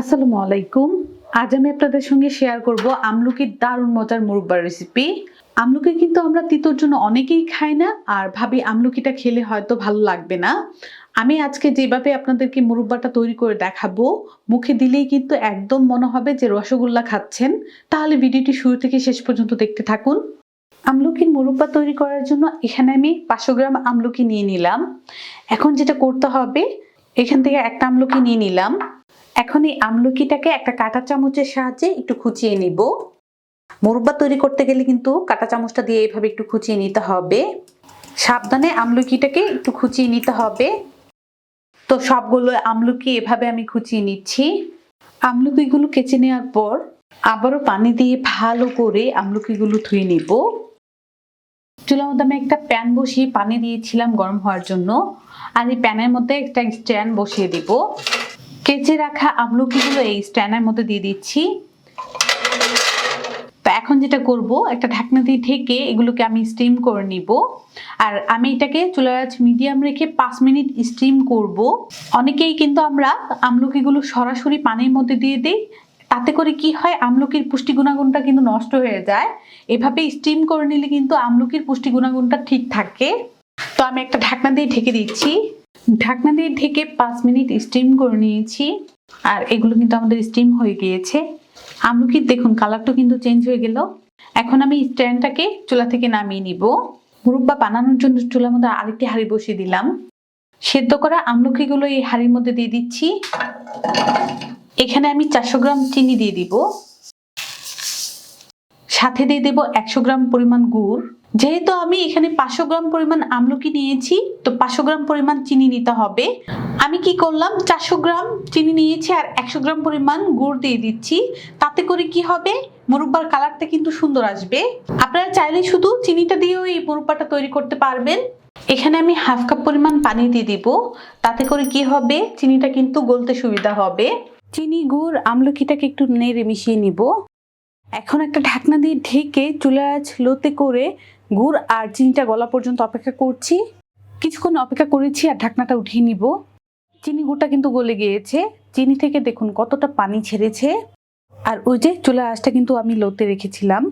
আসসালামু আলাইকুম। আজ আমি আপনাদের সঙ্গে শেয়ার করব আমলকির দারুণ মজার মুরব্বার রেসিপি আমলকি কিন্তু আমরা তিতোর জন্য অনেকেই খাই না, আর ভাবি আমলকিটা খেলে হয়তো ভালো লাগবে না। আমি আজকে যেভাবে আপনাদেরকে মুরব্বাটা তৈরি করে দেখাবো, মুখে দিলেই কিন্তু একদম মনে হবে যে রসগোল্লা খাচ্ছেন। তাহলে ভিডিওটি শুরু থেকে শেষ পর্যন্ত দেখতে থাকুন। আমলকির মুরব্বা তৈরি করার জন্য এখানে আমি পাঁচশো গ্রাম আমলকি নিয়ে নিলাম। এখন যেটা করতে হবে, এখান থেকে একটা আমলকি নিয়ে নিলাম। এখন এই আমলকিটাকে একটা কাঁটা চামচের সাহায্যে একটু খুঁচিয়ে নিব। মোরব্বা তৈরি করতে গেলে কিন্তু কাঁটা চামচটা দিয়ে এইভাবে একটু খুঁচিয়ে নিতে হবে। সাবধানে আমলকিটাকে একটু খুঁচিয়ে নিতে হবে। তো সবগুলো আমলকি এভাবে আমি খুঁচিয়ে নিচ্ছি। আমলকিগুলো কেচে নেওয়ার পর আবারও পানি দিয়ে ভালো করে আমলকিগুলো ধুয়ে নিব। চুলার মধ্যে আমি একটা প্যান বসিয়ে পানি দিয়েছিলাম গরম হওয়ার জন্য। আর এই প্যানের মধ্যে একটা স্ট্যান্ড বসিয়ে দিব। কেচে রাখা আমলকিগুলো এই স্ট্যান্ডের মধ্যে দিয়ে দিচ্ছি। তো এখন যেটা করব, একটা ঢাকনা দিয়ে ঢেকে এগুলোকে আমি স্টিম করে নিব। আর আমি এটাকে চুলার আঁচ মিডিয়াম রেখে পাঁচ মিনিট স্টিম করব। অনেকেই কিন্তু আমরা আমলকিগুলো সরাসরি পানির মধ্যে দিয়ে দিই, তাতে করে কি হয়, আমলকির পুষ্টি গুণাগুণটা কিন্তু নষ্ট হয়ে যায়। এভাবে স্টিম করে নিলে কিন্তু আমলকির পুষ্টি গুণাগুণটা ঠিক থাকে। তো আমি একটা ঢাকনা দিয়ে ঢেকে দিচ্ছি। ঢাকনা দিয়ে ঢেকে পাঁচ মিনিট স্টিম করে নিয়েছি। আর এগুলো কিন্তু আমাদের স্টিম হয়ে গিয়েছে। আমলকির দেখুন কালারটা কিন্তু চেঞ্জ হয়ে গেল। এখন আমি স্ট্যান্ডটাকে চুলা থেকে নামিয়ে নিব। মুরব্বা বানানোর জন্য চুলার মধ্যে আরেকটি হাঁড়ি বসিয়ে দিলাম। সেদ্ধ করা আমলকিগুলো এই হাঁড়ির মধ্যে দিয়ে দিচ্ছি। এখানে আমি চারশো গ্রাম চিনি দিয়ে দিব। সাথে দিয়ে দেবো একশো গ্রাম পরিমাণ গুড়। যেহেতু আমি এখানে পাঁচশো গ্রাম পরিমাণ আমলকি নিয়েছি, তো পাঁচশো গ্রাম পরিমাণ চিনি নিতে হবে। আমি কি করলাম? চারশো গ্রাম চিনি নিয়েছি আর একশো গ্রাম পরিমাণ গুড় দিয়ে দিচ্ছি। তাতে করে কি হবে? মুরব্বার কালারটা কিন্তু সুন্দর আসবে। আপনারা চাইলে শুধু চিনিটা দিয়েও এই মুরব্বাটা তৈরি করতে পারবেন। এখানে আমি হাফ কাপ পরিমাণ পানি দিয়ে দিব। তাতে করে কি হবে? চিনিটা কিন্তু গলতে সুবিধা হবে। চিনি, গুড়, আমলকিটাকে একটু নেড়ে মিশিয়ে নিব। এখন একটা ঢাকনা দিয়ে ঢেকে চুলা আঁচ লোতে করে গুড় আর চিনিটা গলা পর্যন্ত অপেক্ষা করছি। কিছুক্ষণ অপেক্ষা করেছি আর ঢাকনাটা উঠিয়ে নিব। চিনি গুড়টা কিন্তু গলে গিয়েছে। চিনি থেকে দেখুন কতটা পানি ছেড়েছে। আর ওই যে চুলা আঁচটা কিন্তু আমি লোতে রেখেছিলাম।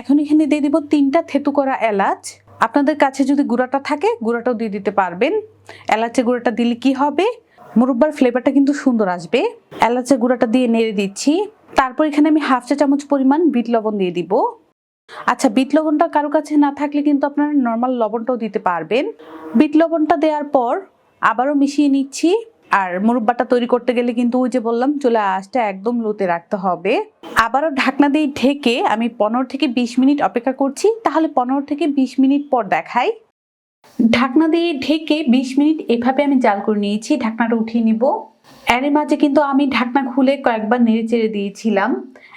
এখন এখানে দিয়ে দিব তিনটা থেতু করা এলাচ। আপনাদের কাছে যদি গুঁড়াটা থাকে, গুঁড়াটাও দিয়ে দিতে পারবেন। এলাচের গুঁড়াটা দিলে কি হবে? মুরব্বার ফ্লেভারটা কিন্তু সুন্দর আসবে। এলাচের গুঁড়াটা দিয়ে নেড়ে দিচ্ছি। তারপর এখানে আমি হাফ চা চামচ পরিমাণ বিট লবণ দিয়ে দিব। আচ্ছা বিট লবণটা কারও কাছে না থাকলে কিন্তু আপনারা নর্মাল লবণটাও দিতে পারবেন। বিট লবণটা দেওয়ার পর আবারও মিশিয়ে নিচ্ছি। আর মুরব্বাটা তৈরি করতে গেলে কিন্তু ওই যে বললাম, চলে আঁচটা একদম লোতে রাখতে হবে। আবারও ঢাকনা দিয়ে ঢেকে আমি পনেরো থেকে বিশ মিনিট অপেক্ষা করছি। তাহলে পনেরো থেকে বিশ মিনিট পর দেখাই। ঢাকনা দিয়ে ঢেকে বিশ মিনিট এভাবে আমি জাল করে নিয়েছি। ঢাকনাটা উঠিয়ে নিব। এর মাঝে কিন্তু আমি ঢাকনা খুলে কয়েকবার নেড়ে চেড়ে দিয়েছিলাম।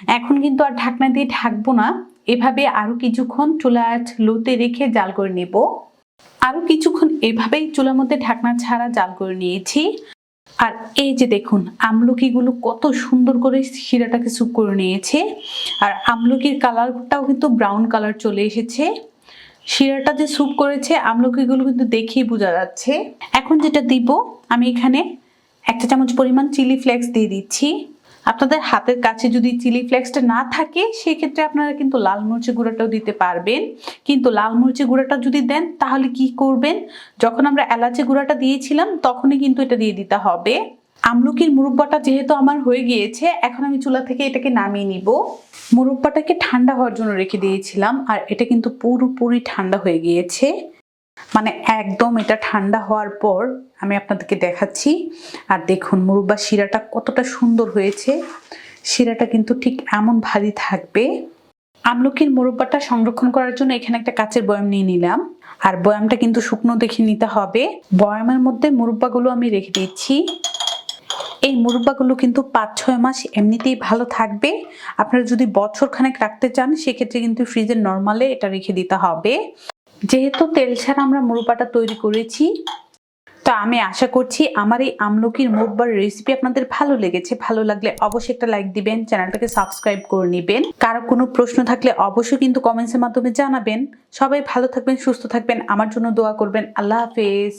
এখন কিন্তু আর ঢাকনা দিয়ে ঢাকবো না। এভাবে আরও কিছুক্ষণ চুলা লোতে রেখে জাল করে নেব। আরও কিছুক্ষণ এভাবেই চুলার মধ্যে ঢাকনা ছাড়া জাল করে নিয়েছি। আর এই যে দেখুন, আমলকিগুলো কত সুন্দর করে শিরাটাকে স্যুপ করে নিয়েছে। আর আমলকির কালারটাও কিন্তু ব্রাউন কালার চলে এসেছে। শিরাটা যে স্যুপ করেছে, আমলকিগুলো কিন্তু দেখেই বোঝা যাচ্ছে। এখন যেটা দিব, আমি এখানে একটা চামচ পরিমাণ চিলি ফ্লেক্স দিয়ে দিচ্ছি। আপনাদের হাতের কাছে যদি চিলি ফ্লেক্সটা না থাকে, সেক্ষেত্রে আপনারা কিন্তু লাল মরিচের গুঁড়াটাও দিতে পারবেন। কিন্তু লাল মরিচের গুঁড়াটা যদি দেন, তাহলে কি করবেন? যখন আমরা এলাচি গুঁড়াটা দিয়েছিলাম, তখনই কিন্তু এটা দিয়ে দিতে হবে। আমলকির মুরব্বাটা যেহেতু আমার হয়ে গিয়েছে, এখন আমি চুলা থেকে এটাকে নামিয়ে নিব। মুরব্বাটাকে ঠান্ডা হওয়ার জন্য রেখে দিয়েছিলাম, আর এটা কিন্তু পুরোপুরি ঠান্ডা হয়ে গিয়েছে। মানে একদম এটা ঠান্ডা হওয়ার পর আমি আপনাদেরকে দেখাচ্ছি। আর দেখুন, মুরব্বা শিরাটা কতটা সুন্দর হয়েছে। শিরাটা কিন্তু ঠিক এমন ভারী থাকবে। আমলকির মুরব্বাটা সংরক্ষণ করার জন্য এখানে একটা কাচের বয়াম নিয়ে নিলাম। আর বয়ামটা কিন্তু শুকনো দেখে নিতে হবে। বয়ামের মধ্যে মুরব্বাগুলো আমি রেখে দিচ্ছি। এই মুরব্বাগুলো কিন্তু পাঁচ ছয় মাস এমনিতেই ভালো থাকবে। আপনারা যদি বছর খানেক রাখতে চান, সেক্ষেত্রে কিন্তু ফ্রিজের নর্মালে এটা রেখে দিতে হবে। যেহেতু তেল ছাড়া আমরা মুরব্বাটা তৈরি করেছি, তো আমি আশা করছি আমার এই আমলকির মুরব্বার রেসিপি আপনাদের ভালো লেগেছে। ভালো লাগলে অবশ্যই একটা লাইক দিবেন, চ্যানেলটাকে সাবস্ক্রাইব করে নেবেন। কারও কোনো প্রশ্ন থাকলে অবশ্যই কিন্তু কমেন্টসের মাধ্যমে জানাবেন। সবাই ভালো থাকবেন, সুস্থ থাকবেন। আমার জন্য দোয়া করবেন। আল্লাহ হাফেজ।